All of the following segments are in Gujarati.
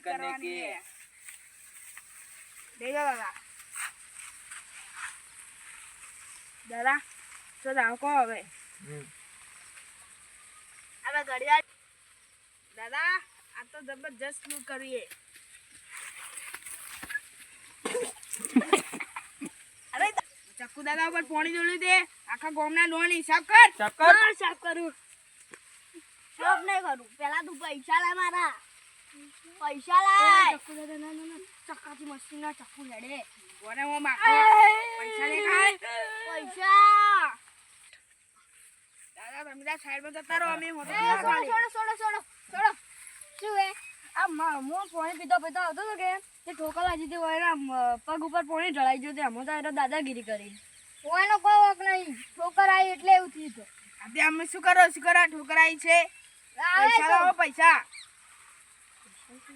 करने કરવાની की છે. દેજો દાદા દાદા તો જાઓ કહો હવે हम्म, હવે ઘડિયાળ દાદા આ તો જબરજસ્ત લૂંટ કરીએ અરે ચક્કુ દાદા ઉપર પાણી જોડ્યું દે આખા ગામના લોન હિસાબ કર चक्कर હા, સાફ કરું સાફ નહીં કરું પેલા તું પૈસા લાય મારા પૈસા લાય. ચક્કુ દાદા ના ના ના. ચક્કાથી મશીન ના ચક્કુ લડે કોને હું માગો. પૈસા લે ખાય પૈસા. દાદા તમે ત્યાં સાઈડમાં જતા રહો અમે હું છોડો છોડો છોડો છોડો શું હે આ મામો હું પીતો પીતો આવતો હતો કે તે ઠોકર લાજી દે હોય ને પગ ઉપર પોણી ઢળાઈ ગયું તે અમે તો એનો દાદાગીરી કરી. કોઈનો કોઈ વક નહીં. ઠોકર આવી એટલે એવું થયું હતું. આજે અમે શું કરો? શું કરો? ઠોકરાઈ છે. પૈસા લાવો પૈસા.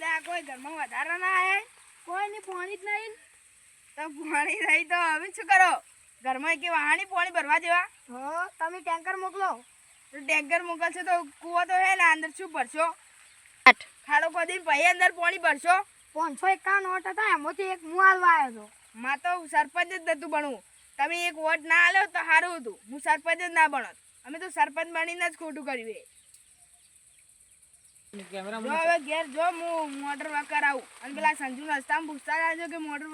દા કોઈ ઘરમાં વધારા ના આવે કોઈની પોણી જ નહીં. તો પોણી નહીં તો હવે શું કરો? ઘરમાં કે વાહાની પોણી ભરવા જેવા. હો તમે ટેન્કર મોકલો. ટેન્કર મોકલશો તો કૂવો તો હે ને અંદર શું ભરશો? ખાડો ખોદીને ભાઈ અંદર પોણી ભરશો. પાંચસો એકાવન વોટ હતા એમાંથી એક હું હાલવા આવ્યો હતો માં તો સરપંચ જ નતું ભણવું તમે એક વોટ ના આલ્યો તો સારું હતું. હું સરપંચ જ ના બનત. અમે તો સરપંચ બનીને જ ખોટું કર્યું એ. મોટર વગર આવું. અને પેલા સંજુ રસ્તામાં પૂછતા જાજો કે મોટર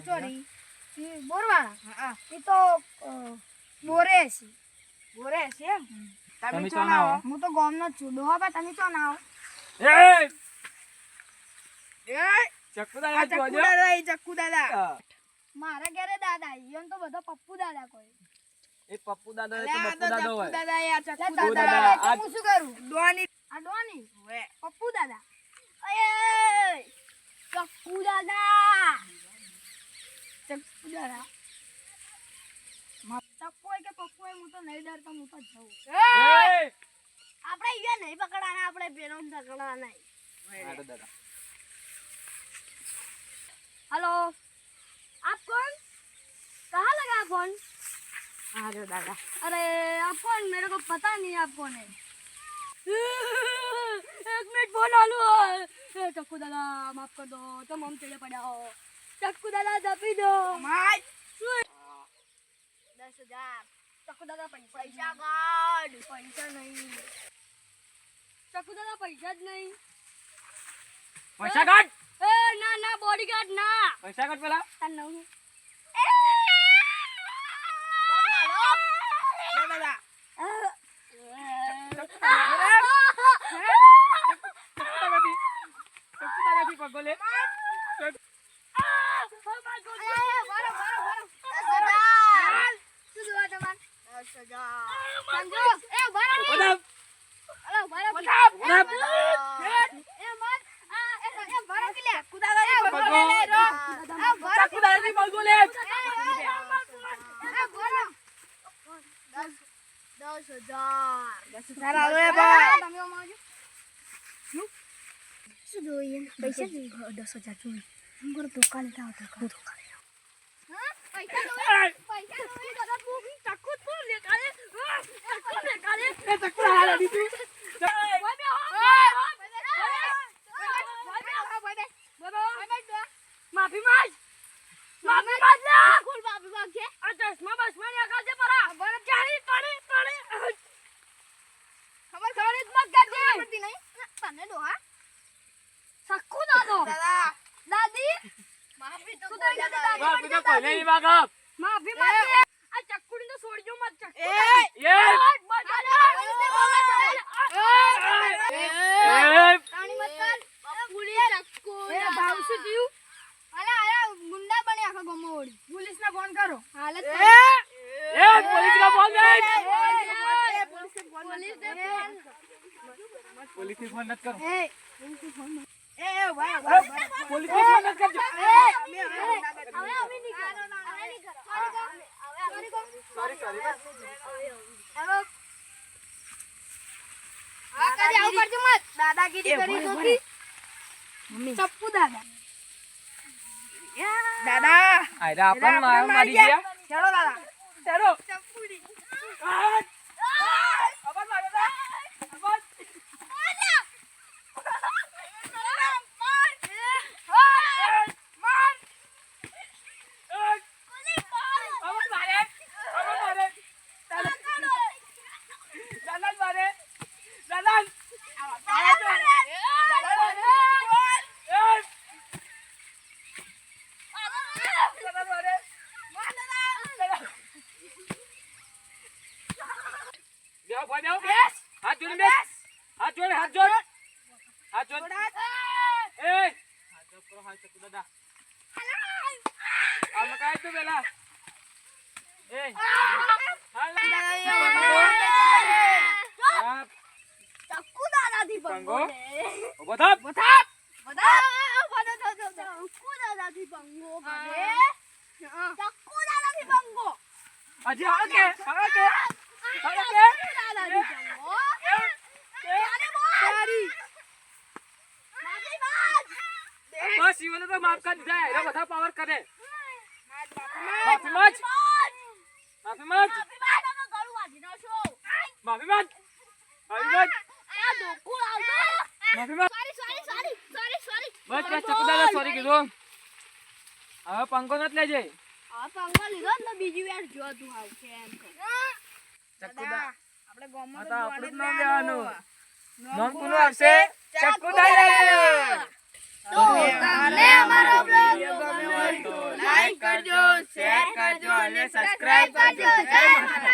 ચોરી બોરવાળા એ તો બોરે છે. બોરે છે એમ? તમે ચો ના આવો? હું તો ગામનો છું. ડોહા તમે ચો ના આવો? એ! ચક્કુ એ પપ્પુ પપ્પુ એ હું. તો નહીં ડરતો હું તો જઉં. આપણે ઈયા નહીં આપણે બેનો પકડાના નહીં દાદા हेलो आप कौन कहाँ लगा फोन હા દાદા अरे आप कौन मेरे को पता नहीं आप कौन है एक मिनट फोन आलू है चक्कू दादा माफ कर दो तुम हम चले पड़ा हो चक्कू दादा दबी दो માય दस हजार चक्कू दादा पैसा पैसा कार्ड पैसा नहीं चक्कू दादा पैसा જ નહીં पैसा काट એ ના ના બોડીગાર્ડ ના. પૈસા કાઢ પેલા. આ નવ એ! દાદા દસ હજાર જોઈએ. દુકાને જાઓ દુકાન દુકાને પૈસા नहीं मांगा माफ़ी मांगे आ चक्कू ने छोड़ जो मत चक्कू ये रानी मत से जीव अरे अरे गुंडा बने आखा गमो पुलिस ने फ़ोन करो हालत ए पुलिस का फ़ोन दे पुलिस ने फ़ोन पुलिस ने पुलिस ने फ़ोन मत करो ए ए वाह वाह पुलिस સોરી સોરી બસ હવે આ આવું કરજો મત દાદાગીરી કરી દોતી મમ્મી. ચપ્પુ દાદા. દાદા. આયરા આપણને મારી ગયા. ચલો દાદા. ચલો. ચપ્પુડી આજ! અમર મારો દા! અમર! આજ! અમર મારે! અમર મારે! ચાલો. દાદાને મારે! દાદાને! આજ! દાદાને મારે! બેહો, ભાઈ, બેહો. હાથ જોડીને બેસ. હાથ જોડ, હાથ જોડ. એ! હાથ જોડ કરો, હાથ જોડ, દાદા. આમાં કાંઈ તું પેલા. એ! હાલ. હા, ચપ્પુ દાદાથી પંગો. પંગો. ઊભો થાપ. બધા બધા ચક્કુ દાદાથી પંગો ભરે ચક્કુ દાદાથી પંગો હજી હવે કે? હવે કે? હવે કે? ચક્કુ દાદાથી પંગો એ! અરે બોલ માફી માંગ. તો માફ કરી દીધા. એનો બધા પાવર કરે. માફી માંગ. માફી માંગ. માફી માંગ. માફી માંગ. માફી માંગ. બસ બસ ચકુ સોરી કીધું હવે પંખો નથી લેજે આ પંખો લીધો ને તો બીજી વાર જો તું આવશે એમ કહે. ચકુ આપણે ગોમમાં તો તો આપણું નામ લેવાનું. નામ કોનું આવશે ચકુ દાદા તો તમને અમારો બ્લોગ ગમ્યો હોય તો લાઈક કરજો શેર કરજો અને સબસ્ક્રાઇબ કરજો. જય માતા